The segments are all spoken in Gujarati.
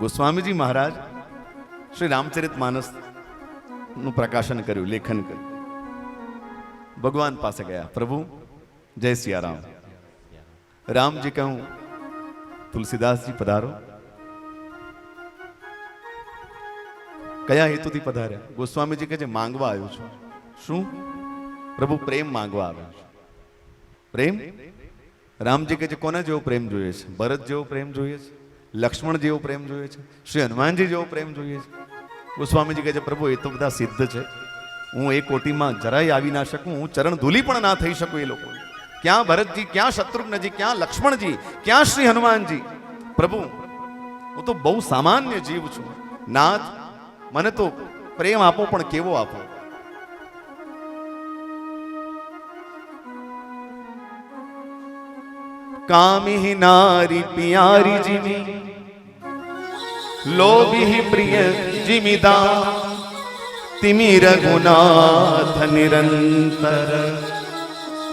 ગોસ્વામીજી મહારાજ શ્રી રામચરિત માનસનું પ્રકાશન કર્યું, લેખન કર્યું. ભગવાન પાસે ગયા, પ્રભુ, જય સિયારામ. રામજી કહું તુલસીદાસજી પધારો. કયા હેતુથી પધાર્યા? ગોસ્વામીજી કહે છે, માંગવા આવ્યો છું. શું? પ્રભુ, પ્રેમ માંગવા આવ્યો છું. પ્રેમ? રામજી કહે છે, કોના જેવો પ્રેમ જોઈએ છે? ભરત જેવો પ્રેમ જોઈએ છે? લક્ષ્મણ જેવો પ્રેમ જોઈએ છે, શ્રી હનુમાનજી જેવો પ્રેમ જોઈએ છે. ગોસ્વામીજી કહે છે, પ્રભુ, એ તો બધા સિદ્ધ છે. હું એ કોટીમાં જરાય આવી ના શકું, હું ચરણ ધૂલી પણ ના થઈ શકું એ લોકો ક્યાં ભરતજી, ક્યાં શત્રુઘ્નજી, ક્યાં લક્ષ્મણજી, ક્યાં શ્રી હનુમાનજી? પ્રભુ, હું તો બહુ સામાન્ય જીવ છું. નાથ, મને તો પ્રેમ આપો પણ કેવો આપો? કામિ નારી પિયારી જીવી લોભી પ્રિય જીમિદા તિમિ રઘુનાથ નિરંતર.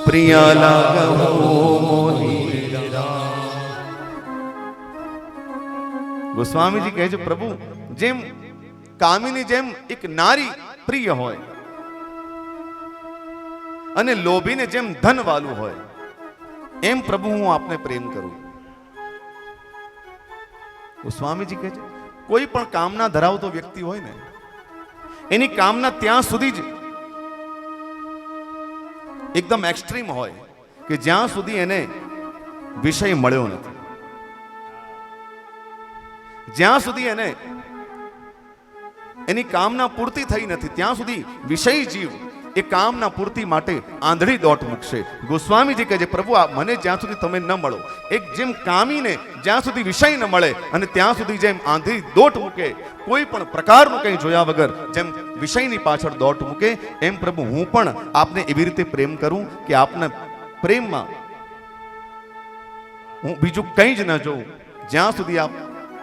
પ્રિયા મોહી ગોસ્વામીજી કહે છે, પ્રભુ, જેમ કામિની જેમ એક નારી પ્રિય હોય અને લોભીને જેમ ધન વાલું હોય એમ પ્રભુ હું આપને પ્રેમ કરું. સ્વામીજી કહે છે, કોઈ પણ કામના ધરાવતો વ્યક્તિ હોય ને, એની કામના ત્યાં સુધી જ એકદમ એક્સ્ટ્રીમ હોય કે જ્યાં સુધી એને વિષય મળ્યો નથી. જ્યાં સુધી એને એની કામના પૂર્તિ થઈ નથી, ત્યાં સુધી વિષય જીવ એ કામના પૂર્તિ માટે આંધળી દોટ મૂકશે. ગોસ્વામીજી કહે છે, પ્રભુ, આ મને જ્યાં સુધી તમે ન મળો, એક જેમ કામીને જ્યાં સુધી વિષય ન મળે અને ત્યાં સુધી જેમ આંધળી દોટ મૂકે, કોઈ પણ પ્રકારનું કંઈ જોયા વગર જેમ વિષયની પાછળ દોટ મૂકે, એમ પ્રભુ, હું પણ આપને એવી રીતે પ્રેમ કરું કે આપને પ્રેમમાં હું બીજું કંઈ જ ન જોઉં, જ્યાં સુધી આપ,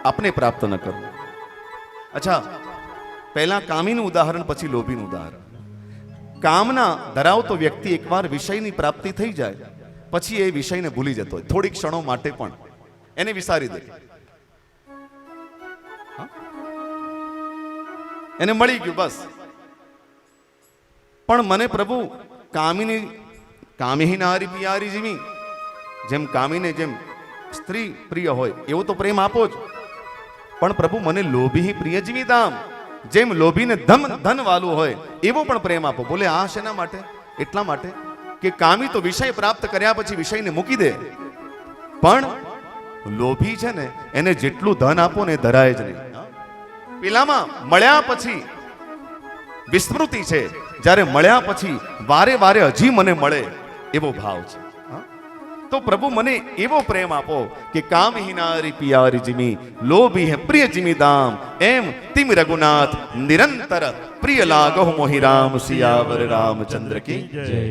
આપને પ્રાપ્ત ન કરું. અચ્છા, પહેલાં કામીનું ઉદાહરણ, પછી લોભીનું ઉદાહરણ. કામના ધરાવતો વ્યક્તિ એકવાર વિષયની પ્રાપ્તિ થઈ જાય, પછી એ વિષયને ભૂલી જતો હોય. થોડી ક્ષણો માટે પણ. એને વિસારી દે. એને મળી ગયું, બસ. પણ મને પ્રભુ, કામીની કામી નારી પિયારી જીવી, જેમ કામીને જેમ સ્ત્રી પ્રિય હોય, એવો તો પ્રેમ આપો જ. પણ પ્રભુ, મને લોભી પ્રિય જીવી દામ. જેમ લોભીને ધન ધન વાલું હોય, એવો પણ પ્રેમ આપો. બોલે, આ શેના માટે? એટલા માટે કે કામી તો વિષય પ્રાપ્ત કર્યા પછી વિષયને મૂકી દે. પણ લોભી છે ને, એને જેટલું ધન આપો ને ધરાય જ નહીં. પેલામાં મળ્યા પછી વિસ્મૃતિ છે. જ્યારે મળ્યા પછી વારે વારે હજી મને મળે એવો ભાવ છે? તો પ્રભુ મને એવો પ્રેમ આપો કે કામ હિનારી પિયારી જીમી લોભી હે પ્રિય જીમી દામ એમ તિમ રઘુનાથ નિરંતર પ્રિય લાગો મોહી રામ સિયાવર રામચંદ્ર કી જય